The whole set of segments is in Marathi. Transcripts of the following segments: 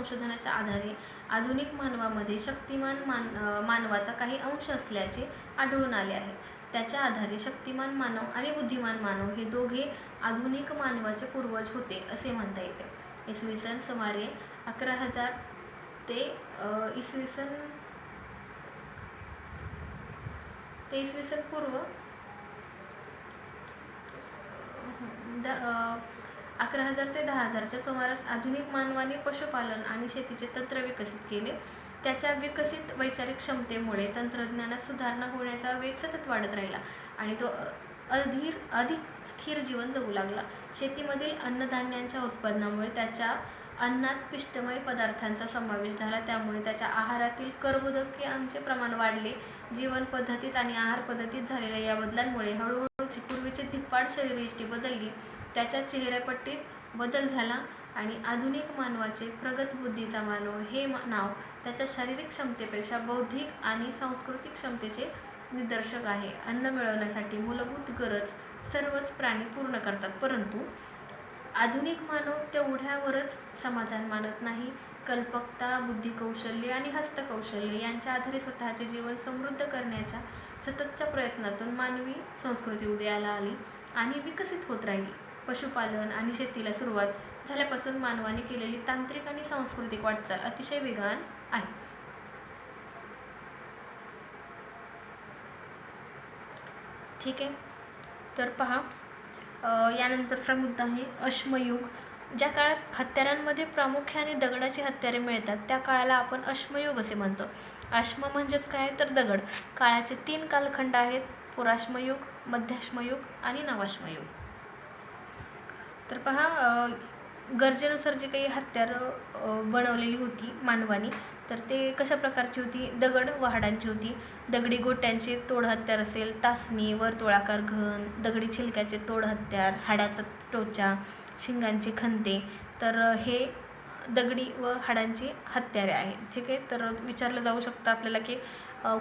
संशोधनाच्या आधारे आधुनिक मानवामध्ये शक्तिमान मान मानवाचा काही अंश असल्याचे आढळून आले आहे त्याच्या आधारे शक्तिमान मानव आणि बुद्धिमान मानव हे दोघे आधुनिक मानवाचे पूर्वज होते असे म्हणता येते. इसवी सन सुमारे अकरा हजार ते इसवी सन ते इसवी सन पूर्व द अकरा हजार ते दहा हजारच्या सुमारास आधुनिक मानवाने पशुपालन आणि शेतीचे तंत्र विकसित केले. त्याच्या विकसित वैचारिक क्षमतेमुळे तंत्रज्ञानात सुधारणा होण्याचा वेग सतत वाढत राहिला आणि तो अधिर अधीर अधिक स्थिर जीवन जगू लागला. शेतीमधील अन्नधान्यांच्या उत्पादनामुळे त्याच्या अन्नात पिष्टमय पदार्थांचा समावेश झाला. त्यामुळे त्याच्या आहारातील कर्बोदके प्रमाण वाढले. जीवन पद्धतीत आणि आहार पद्धतीत झालेल्या या बदलांमुळे हळूहळू हळूहळूची पूर्वीची धिप्पाड शरीरयष्टी बदलली त्याच्या चेहऱ्यापट्टीत बदल झाला आणि आधुनिक मानवाचे प्रगत बुद्धीचा मानव हे नाव त्याच्या शारीरिक क्षमतेपेक्षा बौद्धिक आणि सांस्कृतिक क्षमतेचे निदर्शक आहे. अन्न मिळवण्यासाठी मूलभूत गरज सर्वच प्राणी पूर्ण करतात परंतु आधुनिक मानव तेवढ्यावरच समाधान मानत नाही. कल्पकता बुद्धिकौशल्य आणि हस्तकौशल्य यांच्या आधारे स्वतःचे जीवन समृद्ध करण्याच्या सततच्या प्रयत्नातून मानवी संस्कृती उदयाला आली आणि विकसित होत राहिली. पशुपालन आणि शेतीला सुरुवात झाल्यापासून मानवाने केलेली तांत्रिक आणि सांस्कृतिक वाटचाल अतिशय वेगान आहे. ठीक आहे. तर पहा यानंतरचा मुद्दा आहे अश्मयुग. ज्या काळात हत्यारांमध्ये प्रामुख्याने दगडाची हत्यारे मिळतात त्या काळाला आपण अश्मयुग असे म्हणतो. आश्म म्हणजेच काय तर दगड. काळाचे तीन कालखंड आहेत पुराश्मयुग मध्याश्मयुग आणि नवाश्मयुग तर पहा गरजेनुसार जी काही हत्यारं बनवलेली होती मानवानी तर ते कशा प्रकारची होती? दगड व हाडांची होती. दगडी गोट्यांचे तोड हत्यार असेल तासणी वर्तुळाकार घन दगडी छिलक्याचे तोड हत्यार हाडाचं टोचा शिंगांचे खंते तर हे दगडी व हाडांची हत्यारे आहेत. ठीक आहे तर विचारलं जाऊ शकतं आपल्याला की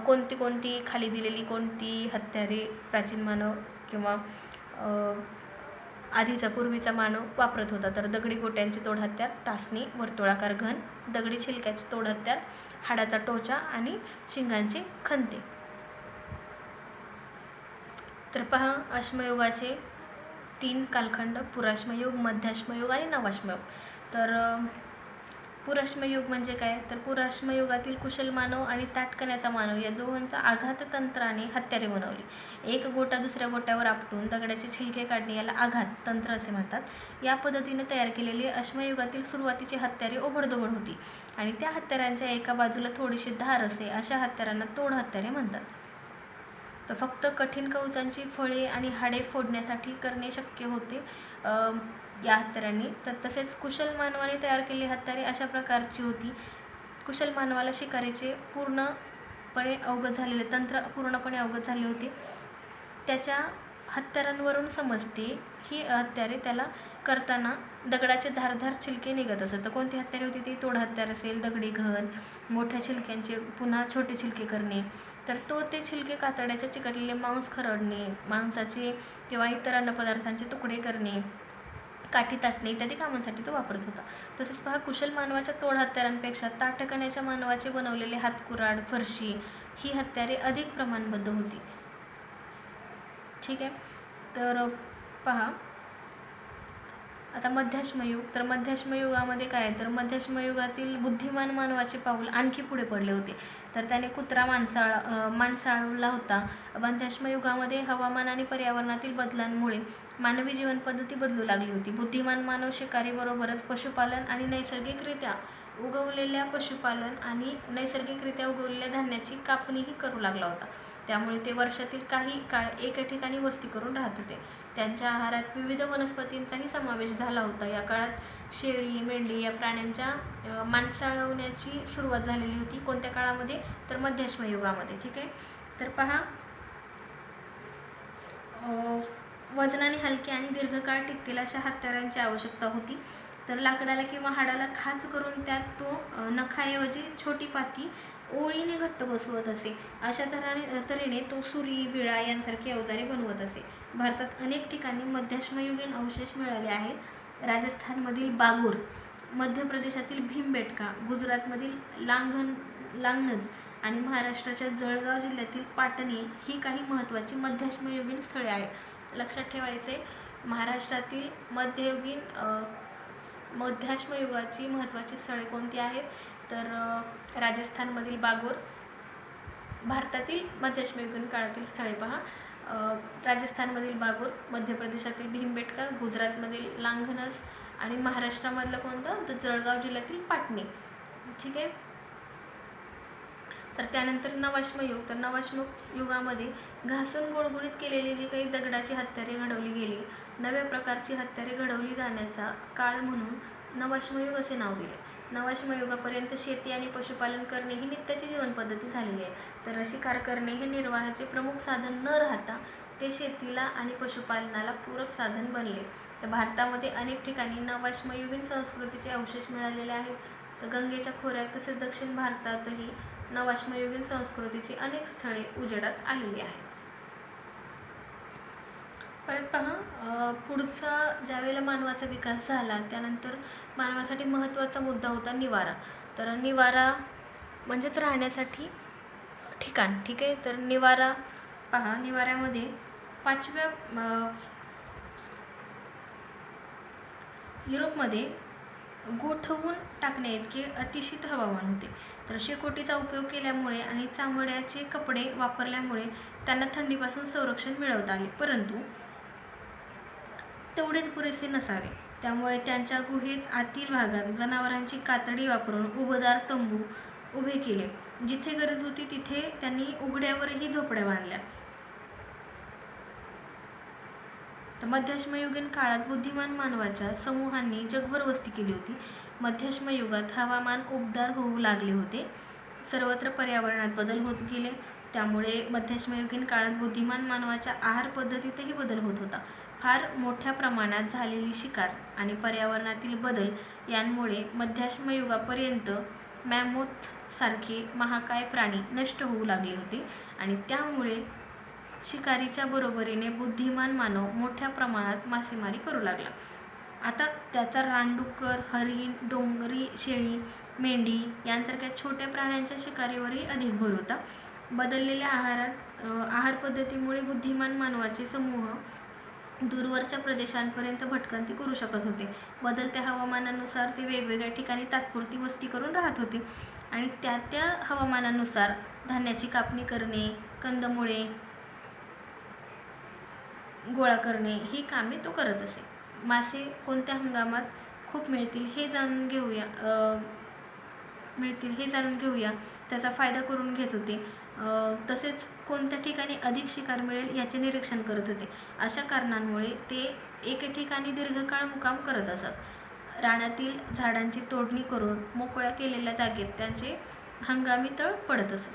कोणती कोणती खाली दिलेली कोणती हत्यारे प्राचीन मानव किंवा आधीचा पूर्वीचा मानव वापरत होता. तर दगडी गोट्यांचे तोड हत्यार तासणी वर्तुळाकार घन दगडी छिलक्याचे तोड हत्यार हाडाचा टोचा आणि शिंगांचे खंते तर पहा अश्मयुगाचे तीन कालखंड पुराश्मयुग मध्याश्मयुग आणि नवाश्मयुग. तर पुराश्मयुग म्हणजे काय? तर पुराश्मयुगातील कुशल मानव आणि ताटकण्याचा मानव या दोघांचा आघात तंत्राने हत्यारे बनवली. एक गोटा दुसऱ्या गोट्यावर आपटून दगडाचे छिलके काढणे याला आघात तंत्र असे म्हणतात. या पद्धतीने तयार केलेली अश्मयुगातील सुरुवातीची हत्यारे ओबडधोबड होती आणि त्या हत्यारांच्या एका बाजूला थोडीशी धार असे अशा हत्यारांना तोड हत्यारे म्हणतात. तर फक्त कठीण कवचांची फळे आणि हाडे फोडण्यासाठी करणे शक्य होते. या हत्यारांनी. तर तसेच कुशल मानवाने तयार केलेली हत्यारे अशा प्रकारची होती. कुशल मानवाला शिकारीचे पूर्णपणे अवगत झालेले तंत्र पूर्णपणे अवगत झाले होते. त्याच्या हत्यारांवरून समजते ही हत्यारे त्याला करताना दगडाचे धारधार छिलके निघत असत. तर कोणती हत्यारे होती? ती तोड हत्यार असेल दगडी घन मोठ्या छिलक्यांचे पुन्हा छोटे छिलके करणे. तर तो ते छिलके कातड्याचे चिकटलेले मांस खरडणे मांसाचे किंवा इतर अन्नपदार्थांचे तुकडे करणे. काठी तासणे इत्यादी कामांसाठी तो वापरत होता. तसेच पहा कुशल मानवाच्या तोड हत्यारांपेक्षा ताटकण्याच्या मानवाचे बनवलेले हातकुराड फरशी ही हत्यारे अधिक प्रमाणबद्ध होती. ठीक आहे? तर पहा आता मध्याश्मयुग तर मध्याश्मयुगामध्ये काय आहे? तर मध्याश्मयुगातील बुद्धिमान मानवाचे पाऊल आणखी पुढे पडले होते. तर त्याने कुत्रा माणसाळ माणसाळवला होता. मध्याश्मयुगामध्ये हवामान आणि पर्यावरणातील बदलांमुळे मानवी जीवनपद्धती बदलू लागली होती. बुद्धिमान मानव शिकारीबरोबरच पशुपालन आणि नैसर्गिकरित्या उगवलेल्या पशुपालन आणि नैसर्गिकरित्या उगवलेल्या धान्याची कापणीही करू लागला होता. त्यामुळे ते वर्षातील काही काळ एका ठिकाणी वस्ती करून राहत होते. त्यांच्या आहारात विविध वनस्पतींचाही समावेश झाला होता. या काळात शेळी मेंढी या प्राण्यांच्या माणसाळवण्याची सुरुवात झालेली होती. कोणत्या काळामध्ये? तर मध्याश्म युगामध्ये. ठीक आहे? तर पहा. वजनाने हलके आणि दीर्घकाळ टिकतील अशा हत्यारांची आवश्यकता होती. तर लाकडाला किंवा हाडाला खाच करून त्यात तो नखाऐवजी छोटी पाती ओळीने घट्ट बसवत असे. अशा तऱ्हाने तऱ्हेने तो सुरी विळा यांसारखी अवजारे बनवत असे. भारतात अनेक ठिकाणी मध्याश्मयुगीन अवशेष मिळाले आहेत. राजस्थानमधील बागूर मध्य प्रदेशातील भीमबेटका गुजरातमधील लांघन लांगणज आणि महाराष्ट्राच्या जळगाव जिल्ह्यातील पाटणी ही काही महत्त्वाची मध्याश्मयुगीन स्थळे आहेत. लक्षात ठेवायचे महाराष्ट्रातील मध्ययुगीन मध्याश्मयुगाची महत्त्वाची स्थळे कोणती आहेत? तर राजस्थानमधील बागोर भारतातील मध्याश्मयुगीन काळातील स्थळे पहा. राजस्थानमधील बागोर मध्य प्रदेशातील भीमबेटका गुजरातमधील लांघनज आणि महाराष्ट्रामधलं कोणतं? तर जळगाव जिल्ह्यातील पाटणी. ठीक आहे? तर त्यानंतर नवाश्मयुग तर नवाश्मयुग युगामध्ये घासून गुळगुळीत केलेली जी काही दगडाची हत्यारे घडवली गेली नव्या प्रकारची हत्यारे घडवली जाण्याचा काळ म्हणून नवाश्मयुग असे नाव दिले. नवाश्मयुगापर्यंत शेती आणि पशुपालन करणे ही नित्याची जीवनपद्धती झालेली आहे. तर शिकार करणे हे निर्वाहाचे प्रमुख साधन न राहता ते शेतीला आणि पशुपालनाला पूरक साधन बनले. तर भारतामध्ये अनेक ठिकाणी नवाश्मयुगीन संस्कृतीचे अवशेष मिळालेले आहेत. तर गंगेच्या खोऱ्यात तसेच दक्षिण भारतातही नवाश्मयुगीन संस्कृतीची अनेक स्थळे उजेडात आलेली आहेत. परत पहा पुढचा ज्यावेळेला मानवाचा विकास झाला त्यानंतर मानवासाठी महत्त्वाचा मुद्दा होता निवारा. तर निवारा म्हणजेच राहण्यासाठी ठिकाण ठीक आहे? तर निवारा पहा निवाऱ्यामध्ये पाचव्या युरोपमध्ये गोठवून टाकण्याइतके अतिशीत हवामान होते. तर शेकोटीचा उपयोग केल्यामुळे आणि चामड्याचे कपडे वापरल्यामुळे त्यांना थंडीपासून संरक्षण मिळवता आले. परंतु तेवढेच पुरेसे नसावे. त्यामुळे त्यांच्या गुहेत आतील भागात जनावरांची कातडी वापरून उबदार तंबू उभे केले. जिथे गरज होती तिथे त्यांनी उघड्यावरही झोपड्या बांधल्या. तर मध्यश्मयुगीन काळात बुद्धिमान मानवाच्या समूहांनी जगभर वस्ती केली होती. मध्यश्मयुगात हवामान उबदार होऊ लागले होते. सर्वत्र पर्यावरणात बदल होत गेले. त्यामुळे मध्यश्मयुगीन काळात बुद्धिमान मानवाच्या आहार पद्धतीतही बदल होत होता. फार मोठ्या प्रमाणात झालेली शिकार आणि पर्यावरणातील बदल यांमुळे मध्याश्मयुगापर्यंत मॅमोथसारखे महाकाय प्राणी नष्ट होऊ लागले होते आणि त्यामुळे शिकारीच्या बरोबरीने बुद्धिमान मानव मोठ्या प्रमाणात मासेमारी करू लागला. आता त्याचा रानडुक्कर हरिण डोंगरी शेळी मेंढी यांसारख्या छोट्या प्राण्यांच्या शिकारीवरही अधिक भर होता. बदललेल्या आहारात आहार पद्धतीमुळे बुद्धिमान मानवाचे समूह दूरवरच्या प्रदेशांपर्यंत भटकंती करू शकत होते. बदलत्या हवामानानुसार ते वेगवेगळ्या ठिकाणी तात्पुरती वस्ती करून राहत होते. आणि त्या त्या हवामानानुसार धान्याची कापणी करणे कंदमुळे गोळा करणे ही कामे तो करत असे. मासे कोणत्या हंगामात खूप मिळतील हे जाणून घेऊया. मिळतील हे जाणून घेऊया. त्याचा फायदा करून घेत होते. तसेच कोणत्या ठिकाणी अधिक शिकार मिळेल याचे निरीक्षण करत होते. अशा कारणांमुळे ते एके ठिकाणी दीर्घकाळ मुकाम करत असत. रानातील झाडांची तोडणी करून मोकळ्या केलेल्या जागेत त्यांचे हंगामी तळ पडत असत.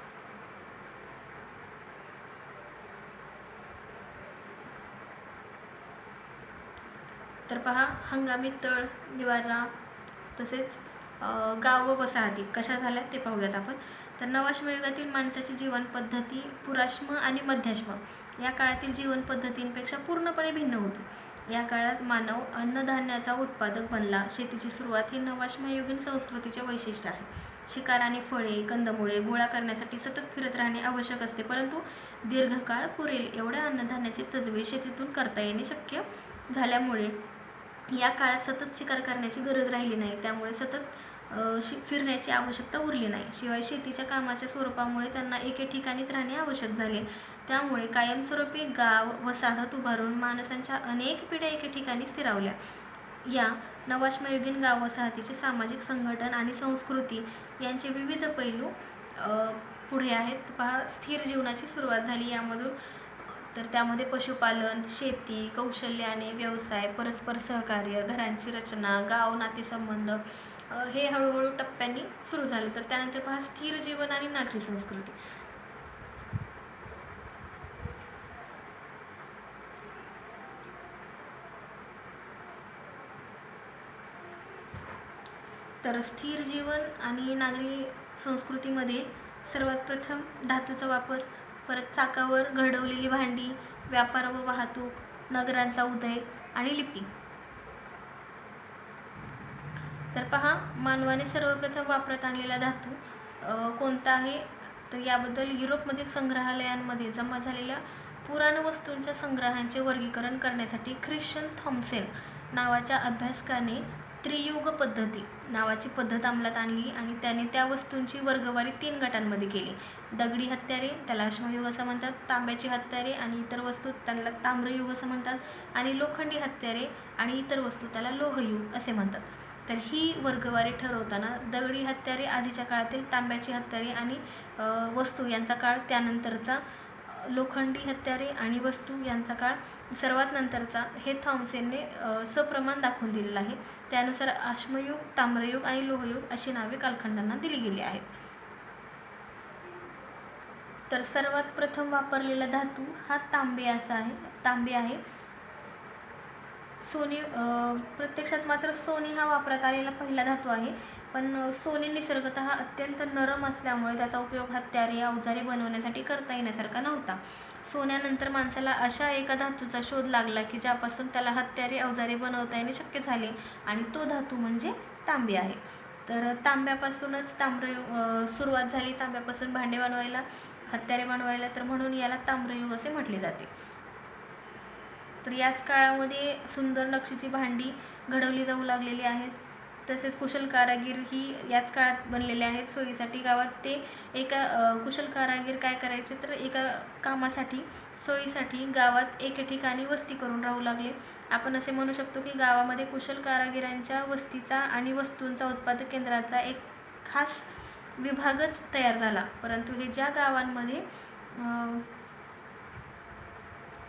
तर पहा हंगामी तळ निवारा तसेच गाव व वसाहती. कशा झाल्या ते पाहूयात आपण. तर नवाश्म युगातील माणसाची जीवनपद्धती पुराश्म आणि मध्याश्म. या काळातील जीवनपद्धतींपेक्षा पूर्णपणे भिन्न होती. या काळात मानव अन्नधान्याचा उत्पादक बनला. शेतीची सुरुवात ही नवाश्मयुगीन संस्कृतीचे वैशिष्ट्य आहे. शिकार आणि फळे कंदमुळे गोळा करण्यासाठी सतत फिरत राहणे आवश्यक असते. परंतु दीर्घकाळ पुरेल एवढ्या अन्नधान्याची तजवीज शेतीतून करता येणे शक्य झाल्यामुळे या काळात सतत शिकार करण्याची गरज राहिली नाही. त्यामुळे सतत शि फिरण्याची आवश्यकता उरली नाही. शिवाय शेतीच्या कामाच्या स्वरूपामुळे त्यांना एके ठिकाणीच राहणे आवश्यक झाले. त्यामुळे कायमस्वरूपी गाव वसाहत उभारून माणसांच्या अनेक पिढ्या एके ठिकाणी स्थिरावल्या. या नवाश्मयुगीन गाव वसाहतीचे सामाजिक संघटन आणि संस्कृती यांचे विविध पैलू पुढे आहेत. पहा स्थिर जीवनाची सुरुवात झाली यामधून. तर त्यामध्ये पशुपालन शेती कौशल्याने व्यवसाय परस्पर सहकार्य घरांची रचना गाव नातेसंबंध हे हळूहळू टप्प्यांनी सुरू झालं. तर त्यानंतर पहा स्थिर जीवन आणि नागरी संस्कृती. तर स्थिर जीवन आणि नागरी संस्कृतीमध्ये सर्वात प्रथम धातूचा वापर परत चाकावर घडवलेली भांडी व्यापार व वाहतूक नगरांचा उदय आणि लिपी तर पहा मानवाने सर्वप्रथम वापरात आणलेला धातू कोणता आहे? तर याबद्दल युरोपमधील संग्रहालयांमध्ये जमा झालेल्या पुराण वस्तूंच्या संग्रहांचे वर्गीकरण करण्यासाठी ख्रिश्चन थॉम्सेन नावाच्या अभ्यासकाने त्रियुग पद्धती नावाची पद्धत अंमलात आणली आणि त्याने त्या वस्तूंची वर्गवारी तीन गटांमध्ये केली. दगडी हत्यारे त्याला अश्मयुग असं म्हणतात तांब्याची हत्यारे आणि इतर वस्तू त्याला ताम्रयुग असं म्हणतात आणि लोखंडी हत्यारे आणि इतर वस्तू त्याला लोहयुग असे म्हणतात. तर ही वर्गवारी ठरवताना दगडी हत्यारे आधीच्या काळातील तांब्याची हत्यारे आणि वस्तू यांचा काळ त्यानंतरचा लोखंडी हत्यारे आणि वस्तू यांचा काळ सर्वात नंतरचा हे थॉम्सेनने सप्रमाण दाखवून दिलेलं आहे. त्यानुसार आश्मयुग ताम्रयुग आणि लोहयुग अशी नावे कालखंडांना दिली गेली आहेत. तर सर्वात प्रथम वापरलेला धातू हा तांबे असा आहे तांबे आहे. सोने प्रत्यक्षात मात्र सोने हा वापरात आलेला पहिला धातू आहे. पण सोने निसर्गतः अत्यंत नरम असल्यामुळे त्याचा उपयोग हत्यारे अवजारे बनवण्यासाठी करता येण्यासारखा नव्हता. सोन्यानंतर माणसाला अशा एका धातूचा शोध लागला की ज्यापासून त्याला हत्यारे अवजारे बनवता येणे शक्य झाले आणि तो धातू म्हणजे तांबे आहे. तर तांब्यापासूनच ताम्र सुरुवात झाली. तांब्यापासून भांडे बनवायला हत्यारे बनवायला तर म्हणून याला ताम्रयुग असे म्हटले जाते. तर याच काळामध्ये सुंदर नक्षीची भांडी घडवली जाऊ लागलेली आहेत. तसेच कुशल कारागीर ही याच काळात बनलेले आहेत. सोयीसाठी गावात ते एका कुशल कारागीर काय करायचे तर एका कामासाठी सोयीसाठी गावात एके ठिकाणी वस्ती करून राहू लागले. आपण असे म्हणू शकतो की गावामध्ये कुशल कारागिरांच्या वस्तीचा आणि वस्तूंचा उत्पादक केंद्राचा एक खास विभागच तयार झाला. परंतु हे ज्या गावांमध्ये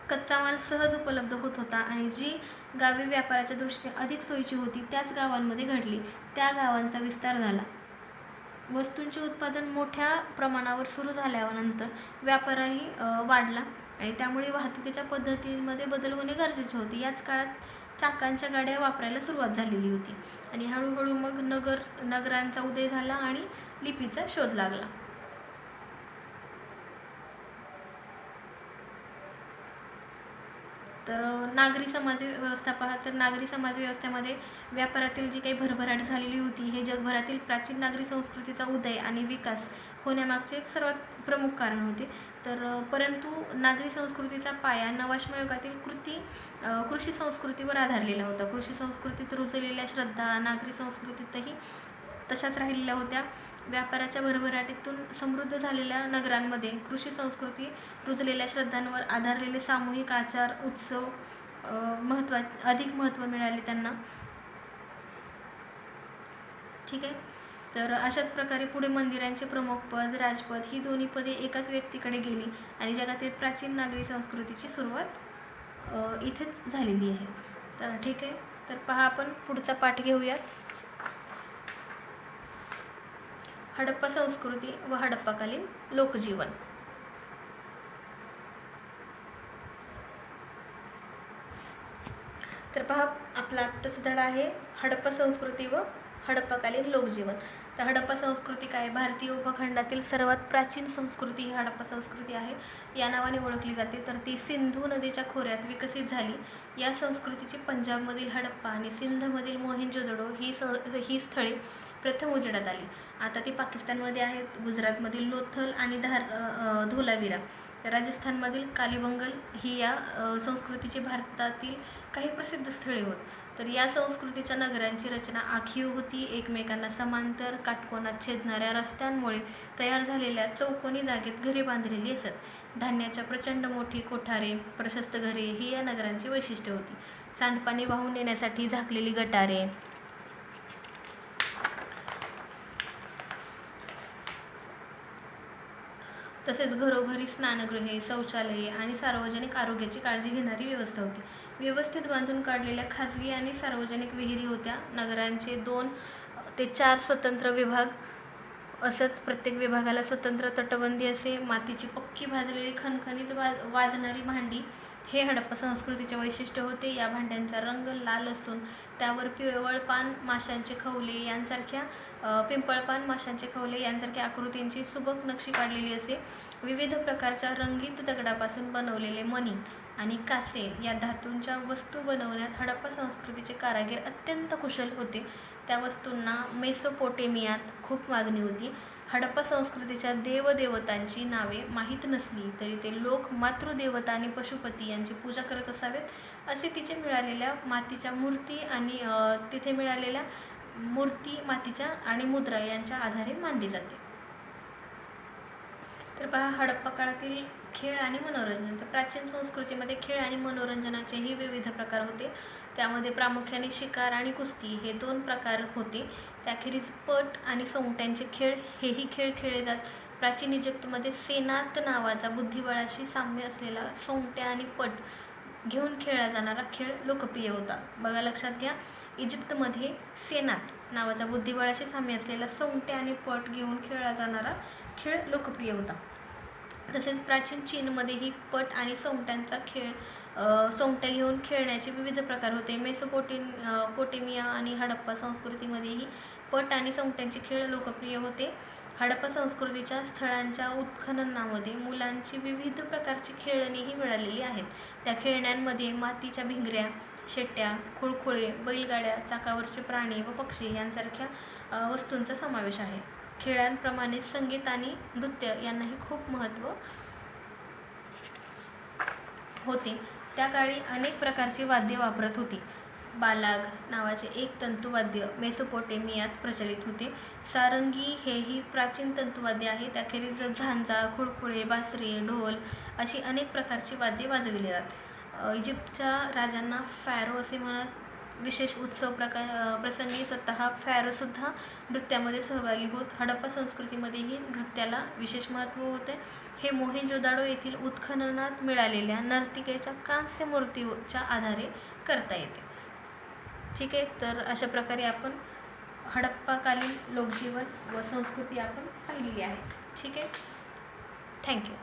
कच्चा माल सहज उपलब्ध होत होता आणि जी गावे व्यापाराच्या दृष्टीने अधिक सोयीची होती त्याच गावांमध्ये घडली. त्या गावांचा विस्तार झाला. वस्तूंचे उत्पादन मोठ्या प्रमाणावर सुरू झाल्यानंतर व्यापारही वाढला आणि त्यामुळे वाहतुकीच्या पद्धतीमध्ये बदल होणे गरजेचे होते. याच काळात चाकांच्या गाड्या वापरायला सुरुवात झालेली होती आणि हळूहळू मग नगर नगरांचा उदय झाला आणि लिपीचा शोध लागला. तर नागरी समाज व्यवस्था पहा तर नागरी समाज व्यवस्थेमध्ये व्यापारातील जी काही भरभराट झालेली होती हे जगभरातील प्राचीन नागरी संस्कृतीचा उदय आणि विकास होण्यामागचे एक सर्वात प्रमुख कारण होते. तर परंतु नागरी संस्कृतीचा पाया नवाश्मयुगातील कृती कृषी संस्कृतीवर आधारलेला होता. कृषी संस्कृतीत रुजलेल्या श्रद्धा नागरी संस्कृतीतही तशाच राहिलेल्या होत्या. व्यापाराच्या भरभराटीतून समृद्ध झालेल्या नगरांमध्ये कृषी संस्कृती रुजलेल्या श्रद्धांवर आधारलेले सामूहिक आचार उत्सव महत्त्वा अधिक महत्त्व मिळाले त्यांना. ठीक आहे? तर अशाच प्रकारे पुढे मंदिरांचे प्रमुख पद राजपद ही दोन्ही पदे एकाच व्यक्तीकडे गेली आणि जगातील प्राचीन नागरी संस्कृतीची सुरुवात इथेच झालेली आहे. तर ठीक आहे? तर पहा आपण पुढचा पाठ घेऊयात. हडप्पा संस्कृती व हडप्पाकालीन लोकजीवन. तर पहा आपला आत्ताचा धडा आहे हडप्पा संस्कृती व हडप्पाकालीन लोकजीवन. तर हडप्पा संस्कृती काय? भारतीय उपखंडातील सर्वात प्राचीन संस्कृती ही हडप्पा संस्कृती आहे. या नावाने ओळखली जाते. तर ती सिंधू नदीच्या खोऱ्यात विकसित झाली. या संस्कृतीची पंजाबमधील हडप्पा आणि सिंधमधील मोहिंजोदडो ही स ही स्थळे प्रथम उजेडात आली. आता ती पाकिस्तानमध्ये आहेत गुजरातमधील लोथल आणि धार धोलावीरा. राजस्थानमधील कालीबंगल ही या संस्कृतीची भारतातील काही प्रसिद्ध स्थळे होत. तर या संस्कृतीच्या नगरांची रचना आखीव होती. एकमेकांना समांतर काटकोनात छेदणाऱ्या रस्त्यांमुळे तयार झालेल्या चौकोनी जागेत घरे बांधलेली असत. धान्याच्या प्रचंड मोठी कोठारे प्रशस्त घरे ही या नगरांची वैशिष्ट्य होती. सांडपाणी वाहून नेण्यासाठी झाकलेली गटारे तसेच घरोघरी स्नानगृहे शौचालये आणि सार्वजनिक आरोग्याची काळजी घेणारी व्यवस्था होती. व्यवस्थित बांधून काढलेल्या खाजगी आणि सार्वजनिक विहिरी होत्या. नगरांचे दोन ते चार स्वतंत्र विभाग असत. प्रत्येक विभागाला स्वतंत्र तटबंदी असे मातीची पक्की भाजलेली खणखणीत वाज वाजणारी भांडी हे हडप्पा संस्कृतीचे वैशिष्ट्य होते. या भांड्यांचा रंग लाल असून त्यावर पिवळ पान माशांचे खवले यांसारख्या पिंपळपान माशांचे खवले यांसारख्या आकृतींची सुबक नक्षी काढलेली असे विविध प्रकारच्या रंगीत दगडापासून बनवलेले मणी आणि कासे या धातूंच्या वस्तू बनवण्यात हडप्पा संस्कृतीचे कारागीर अत्यंत कुशल होते. त्या वस्तूंना मेसोपोटेमियात खूप मागणी होती. हडप्पा संस्कृतीच्या देवदेवतांची नावे माहीत नसली तरी ते लोक मातृदेवता आणि पशुपती यांची पूजा करत असावेत. असे तिचे मिळालेल्या मातीच्या मूर्ती आणि तिथे मिळालेल्या मूर्ती मातीच्या आणि मुद्रा यांच्या आधारे मानली जाते. तर पहा हडप्पा काळातील खेळ आणि मनोरंजन. तर प्राचीन संस्कृतीमध्ये खेळ आणि मनोरंजनाचेही विविध प्रकार होते. त्यामध्ये प्रामुख्याने शिकार आणि कुस्ती हे दोन प्रकार होते. त्याखेरीज पट आणि सोंगट्यांचे खेळ हेही खेळ खेळले जात. प्राचीन इजिप्तमध्ये सेनात नावाचा बुद्धिबळाशी साम्य असलेला सोंगट्या आणि पट घेऊन खेळला जाणारा खेळ लोकप्रिय होता. बघा लक्षात घ्या. इजिप्तमध्ये सेनात नावाचा बुद्धिबळाशी साम्य असलेला सोंगटे आणि पट घेऊन खेळला जाणारा खेळ लोकप्रिय होता. तसेच प्राचीन चीनमध्येही पट आणि सोंगट्यांचा खेळ सोंगट्या घेऊन खेळण्याचे विविध प्रकार होते. मेसोपोटे पोटेमिया आणि हडप्पा संस्कृतीमध्येही पट आणि सोंगट्यांचे खेळ लोकप्रिय होते. हडप्पा संस्कृतीच्या स्थळांच्या उत्खननामध्ये मुलांची विविध प्रकारची खेळणीही मिळालेली आहेत. त्या खेळण्यांमध्ये मातीच्या भिंगऱ्या शेट्या खुळखुळे बैलगाड्या चाकावरचे प्राणी व पक्षी यांसारख्या वस्तूंचा समावेश आहे. खेळांप्रमाणे संगीत आणि नृत्य यांनाही खूप महत्त्व होते. त्या काळी अनेक प्रकारची वाद्ये वापरत होती. बालाग नावाचे एक तंतुवाद्य मेसोपोटेमियात प्रचलित होते. सारंगी हेही प्राचीन तंतुवाद्य आहे. त्याखेरीज झांजा खुळखुळे बासरी ढोल अशी अनेक प्रकारची वाद्ये वाजविली जातात इजिप्तच्या राजांना फॅरो असे म्हणत विशेष उत्सव प्रका प्रसंगी स्वतः फॅरोसुद्धा नृत्यामध्ये सहभागी होत. हडप्पा संस्कृतीमध्येही नृत्याला विशेष महत्त्व होते. हे मोहेंजोदाडो येथील उत्खननात मिळालेल्या नर्तिकेच्या कांस्य मूर्तीच्या आधारे करता येते. ठीक आहे तर अशा प्रकारे आपण हडप्पाकालीन लोकजीवन व संस्कृती आपण पाहिलेली आहे. ठीक आहे? थँक्यू